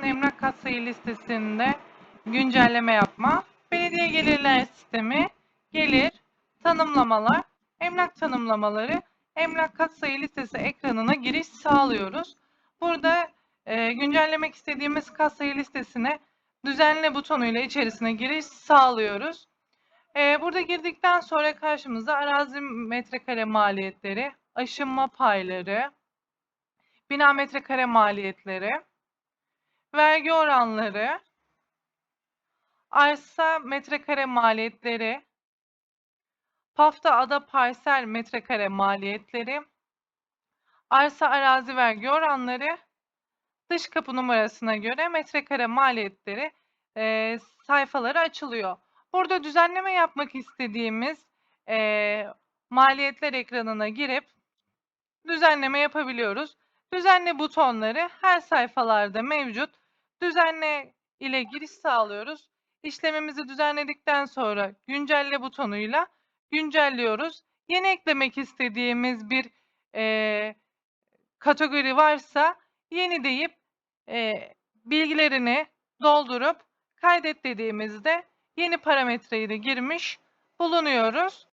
olan emlak katsayı listesinde güncelleme yapma, belediye gelirler sistemi, gelir, tanımlamalar, emlak tanımlamaları, emlak katsayı listesi ekranına giriş sağlıyoruz. Burada e, güncellemek istediğimiz katsayı listesine düzenle butonuyla içerisine giriş sağlıyoruz. E, burada girdikten sonra karşımıza arazi metrekare maliyetleri, aşınma payları, bina metrekare maliyetleri, vergi oranları, arsa metrekare maliyetleri, pafta ada parsel metrekare maliyetleri, arsa arazi vergi oranları, dış kapı numarasına göre metrekare maliyetleri e, sayfaları açılıyor. Burada düzenleme yapmak istediğimiz e, maliyetler ekranına girip düzenleme yapabiliyoruz. Düzenle butonları her sayfalarda mevcut. Düzenle ile giriş sağlıyoruz. İşlemimizi düzenledikten sonra güncelle butonuyla güncelliyoruz. Yeni eklemek istediğimiz bir e, kategori varsa yeni deyip e, bilgilerini doldurup kaydet dediğimizde yeni parametreyi de girmiş bulunuyoruz.